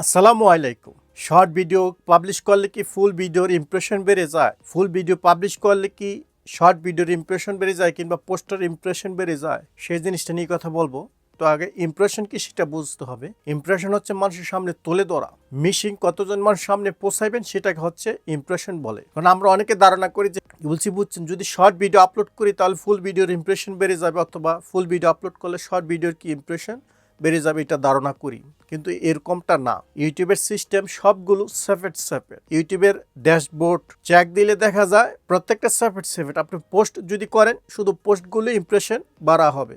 আসসালামু আলাইকুম। Short video publish করলে কি ফুল ভিডিওর ইমপ্রেশন বেড়ে যায়? ফুল ভিডিও পাবলিশ করলে কি শর্ট ভিডিওর ইমপ্রেশন বেড়ে যায় কিংবা পোস্টার ইমপ্রেশন বেড়ে যায়? সেই জিনিসটা নিয়ে কথা বলব। তো আগে ইমপ্রেশন কি সেটা বুঝতে হবে। ইমপ্রেশন হচ্ছে মানুষের সামনে তুলে ধরা। মিশিং কতজন মানুষ সামনে পোষাইবেন সেটাকে হচ্ছে ইমপ্রেশন বলে। কারণ আমরা অনেকে ধারণা করি যে বলছি, বুঝছেন? যদি শর্ট ভিডিও আপলোড করি তাহলে ফুল ভিডিওর ইমপ্রেশন বেড়ে যাবে অথবা ফুল ভিডিও আপলোড করলে শর্ট ভিডিওর কি ইমপ্রেশন বেড়ে যাবে এটা ধারণা করি। কিন্তু এরকমটা না। ইউটিউবের সিস্টেম সবগুলো সেপারেট সেপারেট ইউটিউবের ড্যাশবোর্ড চেক দিলে দেখা যায় প্রত্যেকটা সেপারেট সেপারেট আপনি পোস্ট যদি করেন, শুধু পোস্টগুলো ইমপ্রেশন বাড়া হবে।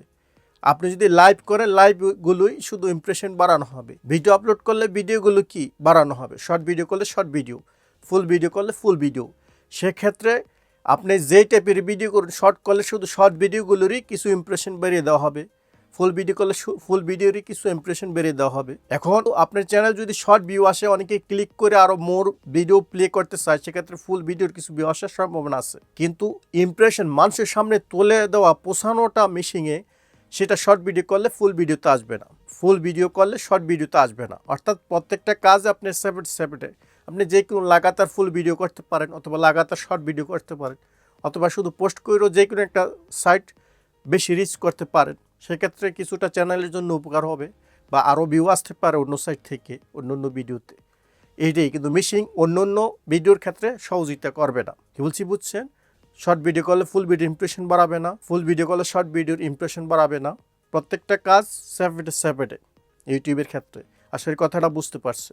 আপনি যদি লাইভ করেন লাইভগুলোই শুধু ইমপ্রেশন বাড়ানো হবে। ভিডিও আপলোড করলে ভিডিওগুলো কি? বাড়ানো হবে। শর্ট ভিডিও করলে শর্ট ভিডিও ফুল ভিডিও করলে ফুল ভিডিও সেক্ষেত্রে আপনি যেই টাইপের ভিডিও করুন শর্ট করলে শুধু শর্ট ভিডিওগুলোরই কিছু ইমপ্রেশন বাড়িয়ে দেওয়া হবে। ফুল ভিডিও করলে ফুল ভিডিওরই কিছু ইমপ্রেশন বেরিয়ে দেওয়া হবে। এখন আপনার চ্যানেল যদি শর্ট ভিউ আসে, অনেকে ক্লিক করে আরও মোর ভিডিও প্লে করতে চায়, সেক্ষেত্রে ফুল ভিডিওর কিছু ভিউ আসার সম্ভাবনা আছে। কিন্তু ইমপ্রেশন মানুষের সামনে তুলে দেওয়া, পোষানোটা মিশিংয়ে সেটা শর্ট ভিডিও করলে ফুল ভিডিওতে আসবে না। ফুল ভিডিও করলে শর্ট ভিডিওতে আসবে না। অর্থাৎ প্রত্যেকটা কাজ আপনি সেপারেট সেপারেটে আপনি যে কোনো লাগাতার ফুল ভিডিও করতে পারেন, অথবা লাগাতার শর্ট ভিডিও করতে পারেন, অথবা শুধু পোস্ট করেও যে কোনো একটা সাইট বেশি রিচ করতে পারেন। সেক্ষেত্রে কিছুটা চ্যানেলের জন্য উপকার হবে বা আরও ভিউ আসতে পারে অন্য সাইড থেকে অন্য অন্য ভিডিওতে এইটাই, কিন্তু মিসিং অন্য অন্য ভিডিওর ক্ষেত্রে সহযোগিতা করবে না। কি বলছি বুঝছেন? শর্ট ভিডিও কলে ফুল ভিডিও ইমপ্রেশন বাড়াবে না ফুল ভিডিও কলে শর্ট ভিডিওর ইমপ্রেশন বাড়াবে না। প্রত্যেকটা কাজ সেপারেটে সেপারেটে ইউটিউবের ক্ষেত্রে। আসলে কথাটা বুঝতে পারছে